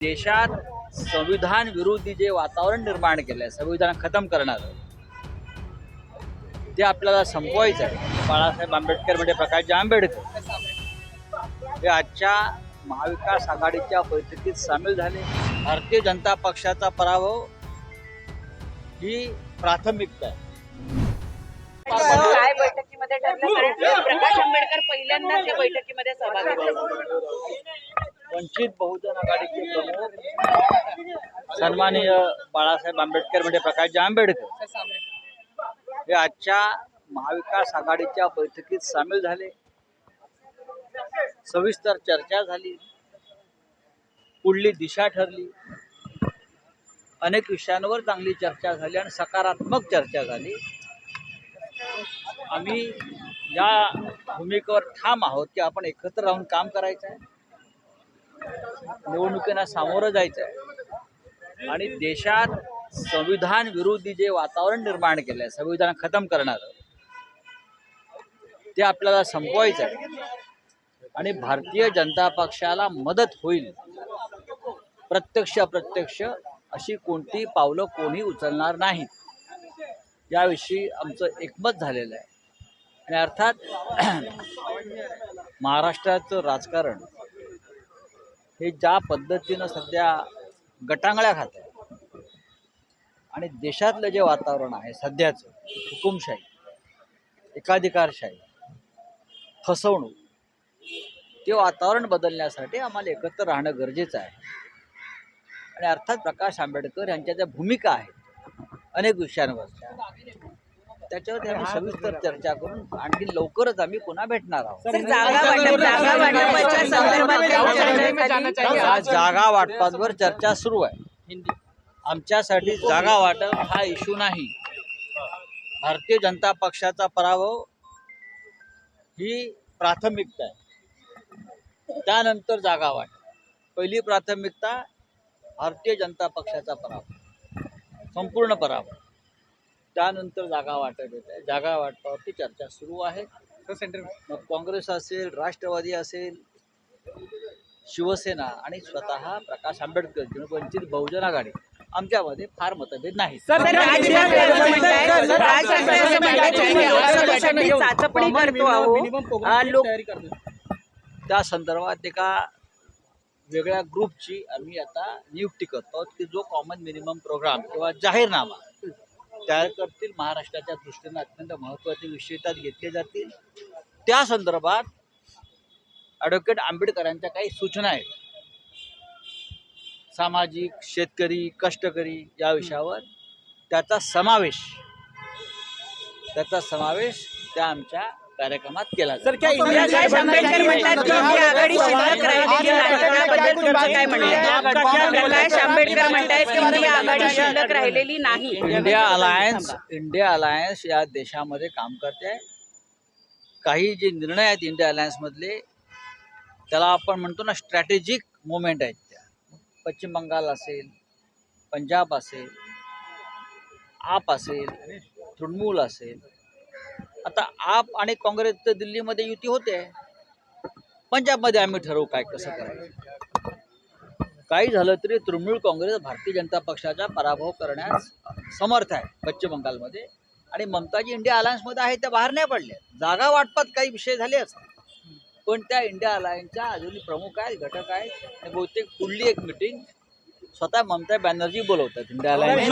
देशात संविधान विरोधी जे वातावरण निर्माण केलं आहे संविधान खतम करणारं ते आपल्याला संपवायचं आहे. बाळासाहेब आंबेडकर म्हणजे प्रकाशजी आंबेडकर. हे आजच्या महाविकास आघाडीच्या बैठकीत सामील झाले. भारतीय जनता पक्षाचा पराभव ही प्राथमिकता आहे. काय बैठकीमध्ये ठरलं? कारण प्रकाश आंबेडकर पहिल्यांदाच या बैठकीमध्ये सहभागी वंचित बहुजन आघाडीचे प्रमुख सन्माननीय बाळासाहेब आंबेडकर म्हणजे प्रकाशजी आंबेडकर. हे आजच्या महाविकास आघाडीच्या बैठकीत सामील झाले. सविस्तर चर्चा झाली. पुढली दिशा ठरली. अनेक विषयांवर चांगली चर्चा झाली आणि सकारात्मक चर्चा झाली. आम्ही या भूमिकेवर ठाम आहोत की आपण एकत्र राहून काम करायचं आहे. निवडणुकींना सामोरं जायचं आहे आणि देशात संविधान विरोधी जे वातावरण निर्माण केलं आहे संविधान खतम करणारं ते आपल्याला संपवायचं आहे आणि भारतीय जनता पक्षाला मदत होईल. प्रत्यक्ष अप्रत्यक्ष अशी कोणती पावलं कोणी उचलणार नाहीत. याविषयी आमचं एकमत झालेलं आहे. आणि अर्थात महाराष्ट्राचं राजकारण हे ज्या पद्धतीनं सध्या गटांगळ्या खात आहे आणि देशातलं जे वातावरण आहे सध्याचं हुकुमशाही एकाधिकारशाही फसवणूक ते वातावरण बदलण्यासाठी आम्हाला एकत्र राहणं गरजेचं आहे. आणि अर्थात प्रकाश आंबेडकर यांच्या ज्या भूमिका आहेत अनेक विषयांवर त्याच्यावर आम्ही सविस्तर चर्चा करून आणखी लवकरच आम्ही पुन्हा भेटणार आहोत. सर जागा वाटप जागा वाटपाच्या संदर्भात काही चर्चा झाली? या जागा वाटपावर चर्चा सुरू आहे. आमच्यासाठी जागा वाटप हा इश्यू नाही. भारतीय जनता पक्षाचा पराभव ही प्राथमिकता आहे. त्यानंतर जागा वाटप. पहिली प्राथमिकता भारतीय जनता पक्षाचा पराभव. संपूर्ण पराभव. त्यानंतर जागा वाटप येत. आहे जागा वाटपावरती चर्चा सुरू आहे. मग काँग्रेस असेल राष्ट्रवादी असेल शिवसेना आणि स्वतः प्रकाश आंबेडकर किंवा वंचित बहुजन आघाडी आमच्यामध्ये फार मतभेद नाही त्या संदर्भात एका वेगळ्या ग्रुपची आम्ही आता नियुक्ती करतो आहोत की जो कॉमन मिनिमम प्रोग्राम किंवा जाहीरनामा तयार करतील महाराष्ट्राच्या दृष्टीनं अत्यंत महत्त्वाचे विषय त्यात घेतले जातील. त्या संदर्भात ॲडव्होकेट आंबेडकरांच्या काही सूचना आहेत. सामाजिक शेतकरी कष्टकरी या विषयावर त्याचा समावेश त्याचा समावेश त्या आमच्या कार्यक्रमात केला जाईल. प्रकाश आंबेडकर म्हणतात की ही आघाडी शिल्लक राहिलेली काय प्रकाश आंबेडकर म्हणतायत की ही आघाडी शिल्लक राहिलेली नाही. इंडिया अलायन्स इंडिया अलायन्स या देशामध्ये काम करते. आहे काही जे निर्णय आहेत इंडिया अलायन्समधले त्याला आपण म्हणतो ना स्ट्रॅटेजिक मुवमेंट आहेत त्या. पश्चिम बंगाल असेल पंजाब असेल आप असेल तृणमूल असेल. आता आप आणि काँग्रेस तर दिल्लीमध्ये युती होते. पंजाबमध्ये आम्ही ठरवू काय कसं करायचं? काही झालं तरी तृणमूल काँग्रेस भारतीय जनता पक्षाचा पराभव करण्यास समर्थ आहे पश्चिम बंगालमध्ये. आणि ममताजी इंडिया अलायन्समध्ये आहे त्या बाहेर नाही पडल्या जागा वाटपात काही विषय झाले असतात पण त्या इंडिया अलायन्सच्या अजूनही प्रमुख आहेत घटक आहेत. बहुतेक पुढली एक मिटिंग स्वतः ममता बॅनर्जी बोलवतात इंडिया अलायन्स